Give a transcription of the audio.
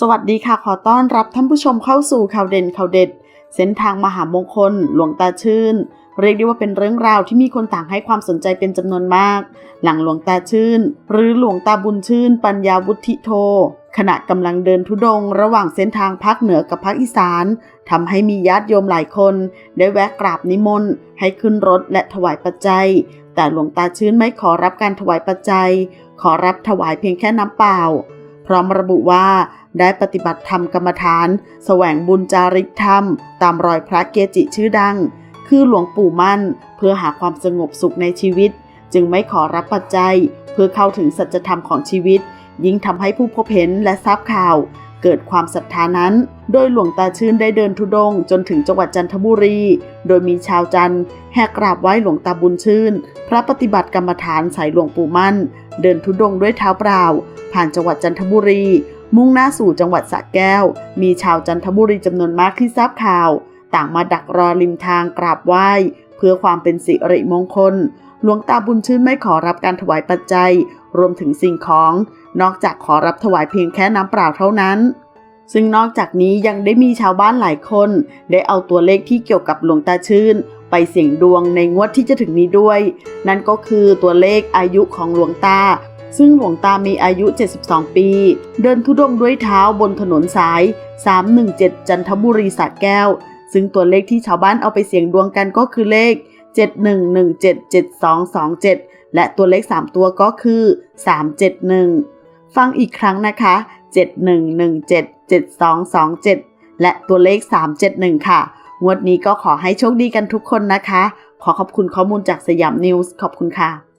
สวัสดีค่ะขอต้อนรับท่านผู้ชมเข้าสู่ข่าวเด่นข่าวเด็ด เส้นทางมหามงคล หลวงตาชื่น เรียกได้ว่าเป็นเรื่องราวที่มีคนต่างให้ความสนใจเป็นจำนวนมาก หลังหลวงตาชื่น หรือหลวงตาบุญชื่น ปัญญาวุฒิโท ขณะกำลังเดินทุดง ระหว่างเส้นทางภาคเหนือกับภาคอีสานทำให้มีญาติโยมหลายคน ได้แวะกราบนิมนต์ให้ขึ้นรถและถวายปัจจัย แต่หลวงตาชื่นไม่ขอรับการถวายปัจจัย ขอรับถวายเพียงแค่น้ำเปล่า พร้อมระบุว่า ได้ปฏิบัติธรรมกรรมฐาน แสวงบุญจาริกธรรม ตามรอยพระเกจิชื่อดัง คือหลวงปู่มั่น เพื่อหาความสงบสุขในชีวิต จึงไม่ขอรับปัจจัย เพื่อเข้าถึงสัจธรรมของชีวิต ยิ่งทำให้ผู้พบเห็นและทราบข่าว เกิดความศรัทธานั้น โดยหลวงตาชื่นได้เดินทุดงค์จนถึงจังหวัดจันทบุรี โดยมีชาวจันทร์แห่กราบไหว้หลวงตาบุญชื่น พระปฏิบัติกรรมฐานสายหลวงปู่มั่น เดินทุดงค์ด้วยเท้าเปล่า ผ่านจังหวัดจันทบุรี มุ่งหน้าสู่จังหวัดสระแก้ว มีชาวจันทบุรีจำนวนมากที่ทราบข่าว ต่างมาดักรอริมทางกราบไหว้ เพื่อความเป็นสิริมงคล หลวงตาบุญชื่นไม่ขอรับการถวายปัจจัย รวมถึงสิ่งของ นอกจากขอรับถวายเพียงแค่น้ำเปล่าเท่านั้น ซึ่งนอกจากนี้ยังได้มีชาวบ้านหลายคน ได้เอาตัวเลขที่เกี่ยวกับหลวงตาชื่น ไปเสี่ยงดวงในงวดที่จะถึงนี้ด้วย นั่นก็คือตัวเลขอายุของหลวงตาซึ่งหลวงตามีอายุ 72 ปี เดินทุดงค์ด้วยเท้าบนถนนสาย 317 จันทบุรีสระแก้ว ซึ่งตัวเลขที่ชาวบ้านเอาไปเสี่ยงดวงกันก็คือเลข 71177227 และตัวเลข 3 ตัวก็คือ 371 ฟังอีกครั้งนะคะ 71177227 และตัวเลข 371 ค่ะ งวดนี้ก็ขอให้โชคดีกันทุกคนนะคะ ขอขอบคุณข้อมูลจากสยามนิวส์ขอบคุณค่ะ